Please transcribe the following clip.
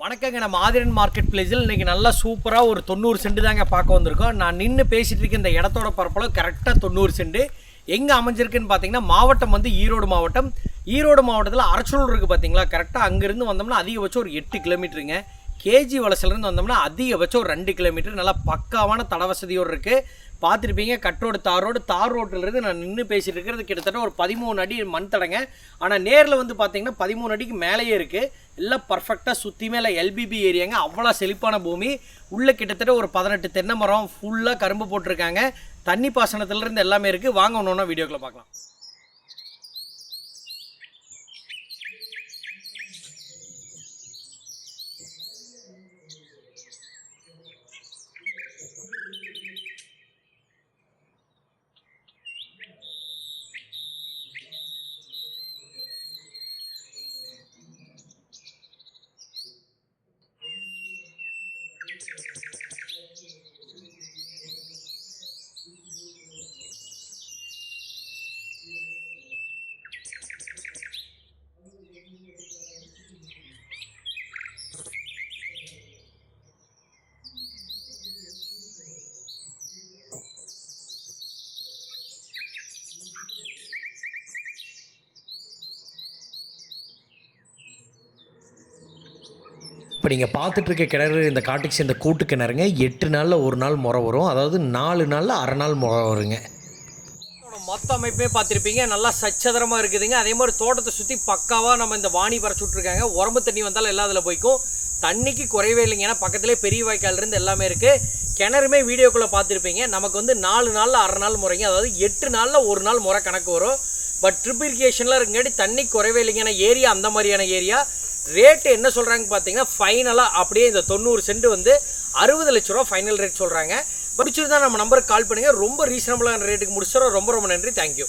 வணக்கங்க நம்ம ஆதிரன் மார்க்கெட் பிளேஸில் இன்றைக்கி நல்லா சூப்பராக ஒரு தொண்ணூறு சென்ட் தாங்க பார்க்க வந்திருக்கோம். நான் நின்று பேசிகிட்டு இருக்க இந்த இடத்தோட பரப்பளவு கரெக்டாக தொண்ணூறு சென்ட் எங்கே அமைஞ்சிருக்குன்னு பார்த்தீங்கன்னா மாவட்டம் வந்து ஈரோடு மாவட்டம். ஈரோடு மாவட்டத்தில் அரச்சலூர் இருக்குது பார்த்தீங்களா கரெக்டாக அங்கேருந்து வந்தோம்னா அதிகபட்சம் ஒரு எட்டு கிலோமீட்டருங்க கேஜி வலசிலேருந்து வந்தோம்னா அதிகபட்சம் ஒரு ரெண்டு கிலோமீட்டர் நல்லா பக்காவான தட வசதியோடு இருக்குது பார்த்துருப்பீங்க கட்ரோடு தார் ரோடு தார் ரோட்டிலிருந்து நான் நின்று பேசிகிட்டு இருக்கிறது கிட்டத்தட்ட ஒரு பதிமூணு அடி மண் தடங்க. ஆனால் நேரில் வந்து பார்த்தீங்கன்னா பதிமூணு அடிக்கு மேலேயே இருக்குது எல்லாம் பர்ஃபெக்டாக சுற்றி மேலே எல்பிபி ஏரியாங்க. அவ்வளோ செழிப்பான பூமி. உள்ளே கிட்டத்தட்ட ஒரு பதினெட்டு தென்னை மரம் ஃபுல்லாக கரும்பு போட்டிருக்காங்க. தண்ணி பாசனத்துலேருந்து எல்லாமே இருக்குது வாங்க ஒன்று ஒன்றா பார்க்கலாம். இப்போ நீங்கள் பார்த்துட்டு இருக்க கிணறு இந்த காட்டுக்கு சேர்ந்த கூட்டு கிணறுங்க எட்டு நாளில் ஒரு நாள் முறை வரும். அதாவது நாலு நாளில் அரை நாள் முறை வருங்க. மொத்த அமைப்பே பார்த்துருப்பீங்க. நல்லா சச்சதரமாக இருக்குதுங்க. அதே மாதிரி தோட்டத்தை சுற்றி பக்காவாக நம்ம இந்த வாணி பறச்சு விட்ருக்காங்க உரம்பு தண்ணி வந்தாலும் எல்லா அதில் போய்க்கும். தண்ணிக்கு குறைவே இல்லைங்க. ஏன்னா பக்கத்துலேயே பெரிய வாய்க்கால் இருந்து எல்லாமே இருக்குது கிணறுமே வீடியோக்குள்ளே பார்த்துருப்பீங்க. நமக்கு வந்து நாலு நாளில் அரை நாள் முறைங்க. அதாவது எட்டு நாளில் ஒரு நாள் முறை கணக்கு வரும். பட் ட்ரிப் இரிகேஷனில் இருக்குங்காட்டி தண்ணி குறைவே இல்லைங்க. ஏன்னா ஏரியா அந்த மாதிரியான ஏரியா. ரேட்டு என்ன சொல்கிறாங்க பார்த்தீங்கன்னா ஃபைனலாக அப்படியே இந்த தொண்ணூறு சென்ட் வந்து அறுபது லட்ச ரூபா ஃபைனல் ரேட் சொல்கிறாங்க பிடிச்சிருந்தா நம்ம நம்பருக்கு கால் பண்ணுங்கள் ரொம்ப ரீசனபிளான ரேட்டுக்கு முடிச்சிடறோம். ரொம்ப ரொம்ப நன்றி. தேங்க்யூ